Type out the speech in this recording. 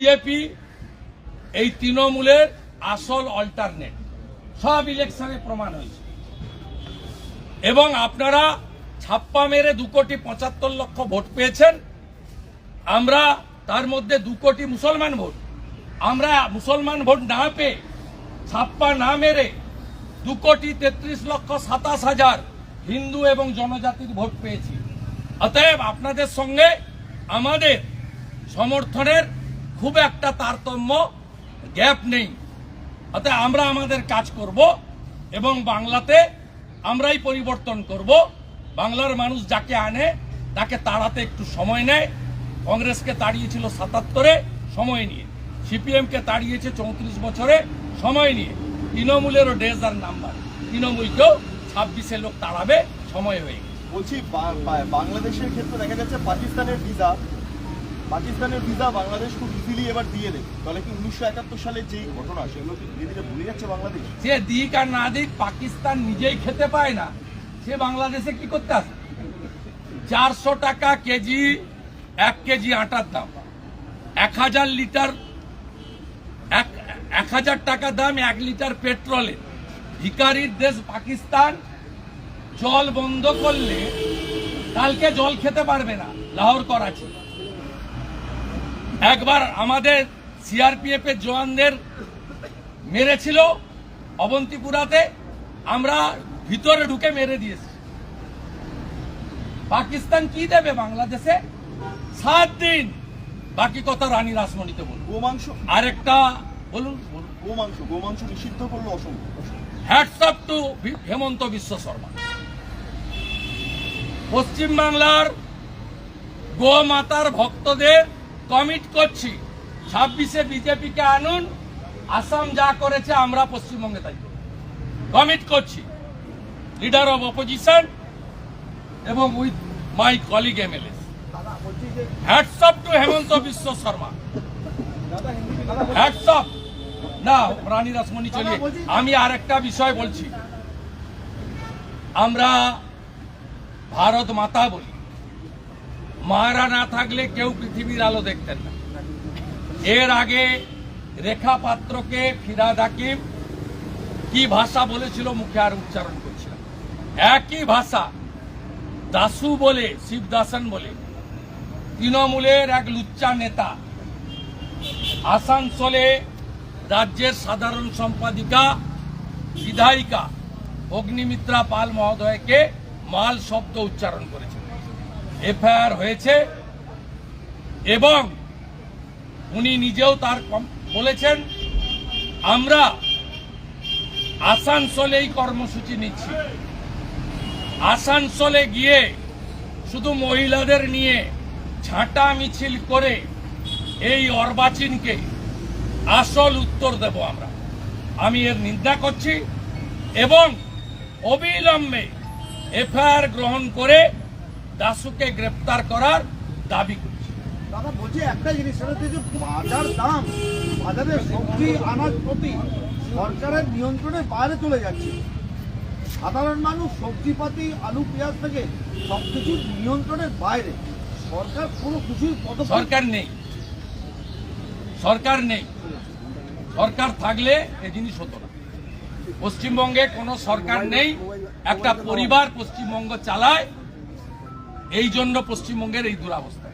BJP এই তৃণমূলের আসল অল্টারনেট সব ইলেকশনে প্রমাণ হয়েছে। এবং আপনারা ছাপ্পা মেরে দু কোটি পঁচাত্তর লক্ষ ভোট পেয়েছেন। আমরা তার মধ্যে দু কোটি মুসলমান ভোট। আমরা মুসলমান ভোট না পেয়ে ছাপ্পা না মেরে দু কোটি তেত্রিশ লক্ষ সাতাশ হাজার হিন্দু এবং জনজাতির ভোট পেয়েছি। অতএব আপনাদের সঙ্গে আমাদের সমর্থনের খুব একটা তারতম্য, গ্যাপ নেই। অতএব আমরা আমাদের কাজ করব এবং বাংলাতে আমরাই পরিবর্তন করব। বাংলার মানুষ যাকে আনে, তাকে তাড়াতে একটু সময় নেয়। কংগ্রেসকে তাড়িয়েছিল সাতাত্তরে, সময় নিয়ে। সিপিএমকে তাড়িয়েছে চৌত্রিশ বছরে, সময় নিয়ে। তৃণমূলেরও ডেজ আর নাম্বার তৃণমূলকেও ছাব্বিশে লোক তাড়াবে, সময় হয়ে গেছে। বলছি বাংলাদেশের ক্ষেত্রে দেখা যাচ্ছে পাকিস্তানের ভিসা পাকিস্তানের ভিসা বাংলাদেশ খুব ইজিলি এবার দিয়ে দেবে। তাহলে কি উনিশশো একাত্তর সালের যেই ঘটনা সেগুলো কি ধীরে ধীরে ভুলে যাচ্ছে বাংলাদেশ? সে দিক আর না দিক পাকিস্তান নিজেই খেতে পায় না। সে বাংলাদেশে কি করতে আসে? চারশো টাকা কেজি, এক কেজি আটার দাম। এক হাজার লিটার, এক হাজার টাকা দাম এক লিটার পেট্রোলের ভিকারির দেশ পাকিস্তান, জল বন্ধ করলে কালকে জল খেতে পারবে না, লাহোর, করাচি। একবার আমাদের সিআরপিএফ এর জওয়ানদের মেরেছিল অবন্তিপুরাতে আমরা ভিতরে ঢুকে মেরে দিয়েছি। পাকিস্তান কি দেবে বাংলাদেশে? সাত দিন। বাকি কথা রানী রাসমণিতে বলুন। গোমাংস আরেকটা বলুন গোমাংস গোমাংস নিষিদ্ধ করল অসম্ভব। Hats off to Himanta Biswa Sharma. পশ্চিমবাংলার গোমাতার ভক্তদের কমিট করছি। ছাব্বিশে বিজেপিকে আনুন, আসাম যা করেছে আমরা পশ্চিমবঙ্গে তাই কমিট করছি। লিডার অফ অপোজিশন এবং with my colleague M MLA hats off to Himanta Biswa Sarma hats off না, রানী রাসমণি, চলিয়ে। আমি আর একটা বিষয় বলছি। আমরা ভারত মাতা বলি। মারা না থাকলে কেউ পৃথিবীর আলো দেখতেন না। এর আগে রেখা পাত্রকে ফিরাদ হাকিম কি ভাষা বলেছিল মুখে আর উচ্চারণ করছিলাম একই ভাষা দাসু বলে, শিবদাসন বলে। তৃণমূলের এক লুচ্চা নেতা আসানসোলে রাজ্যের সাধারণ সম্পাদিকা, বিধায়িকা অগ্নিমিত্রা পাল মহোদয়কে মাল শব্দ উচ্চারণ করেছে এফআইআর হয়েছে এবং উনি নিজেও তার বলেছেন, আমরা আসানসোলেই কর্মসূচি নিচ্ছি। আসানসোলে গিয়ে শুধু মহিলাদের নিয়ে ঝাঁটা মিছিল করে এই অর্বাচীনকে আসল উত্তর দেব আমরা। আমি এর নিন্দা করছি এবং অবিলম্বে এফআইআর গ্রহণ করে দাসুকে গ্রেপ্তার করার দাবি করছি। দাদা বলছি একটা জিনিস সেটা হচ্ছে বাজার দাম বাজারে সবজি আনাজ প্রতি সরকারের নিয়ন্ত্রণের বাইরে চলে যাচ্ছে। সাধারণ মানুষ সবজিপাতি আলু পেঁয়াজ থেকে সবকিছু নিয়ন্ত্রণের বাইরে। সরকার কোনো কিছুই সরকার নেই। সরকার নেই। সরকার থাকলে এ জিনিস হতো না। পশ্চিমবঙ্গে কোনো সরকার নেই। একটা পরিবার পশ্চিমবঙ্গ চালায়। এই জন্য পশ্চিমবঙ্গের এই দুরাবস্থা।